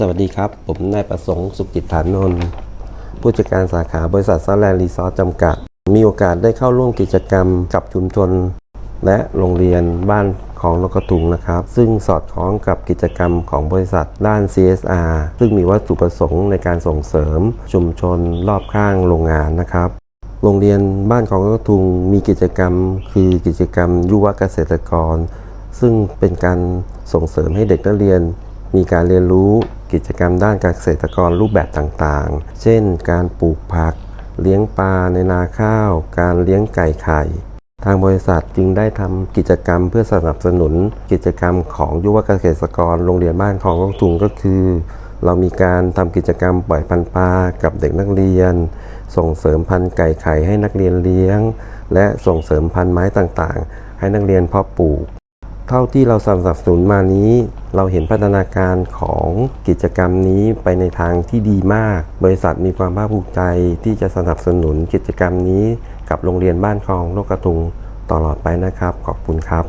สวัสดีครับ ผมนายประสงค์สุขจิตฐานนท์ผู้จัดการสาขาบริษัทซัลแลนรีสอร์ทจำกัด มีโอกาสได้เข้าร่วมกิจกรรมกับชุมชน และโรงเรียนบ้านของนกกระทุงนะครับ ซึ่งสอดคล้องกับกิจกรรมของบริษัทด้าน CSR ซึ่งมีวัตถุประสงค์ในการส่งเสริมชุมชนรอบข้างโรงงานนะครับโรงเรียนบ้านของนกกระทุงมีกิจกรรม คือกิจกรรมยุวเกษตรกร ซึ่งเป็นการส่งเสริมให้เด็กนักเรียน มีการเรียนรู้กิจกรรมด้านการเกษตรกรรูปแบบต่างๆ เช่น การปลูกผัก เลี้ยงปลาในนาข้าว การเลี้ยงไก่ไข่ ทางบริษัทจึงได้ทำกิจกรรมเพื่อสนับสนุน กิจกรรมของยุวเกษตรกรโรงเรียนบ้านของกทุงก็คือ เรามีการทำกิจกรรมปล่อยพันธุ์ปลากับเด็กนักเรียน ส่งเสริมพันธุ์ไก่ไข่ให้นักเรียนเลี้ยง และส่งเสริมพันธุ์ไม้ต่างๆ ให้นักเรียนเพาะปลูก เท่าที่เราสนับสนุนมานี้ เราเห็นพัฒนาการของกิจกรรมนี้ไปในทางที่ดีมาก บริษัทมีความภาคภูมิใจที่จะสนับสนุนกิจกรรมนี้ กับโรงเรียนบ้านคลองนกกระทุงตลอดไปนะครับ ขอบคุณครับ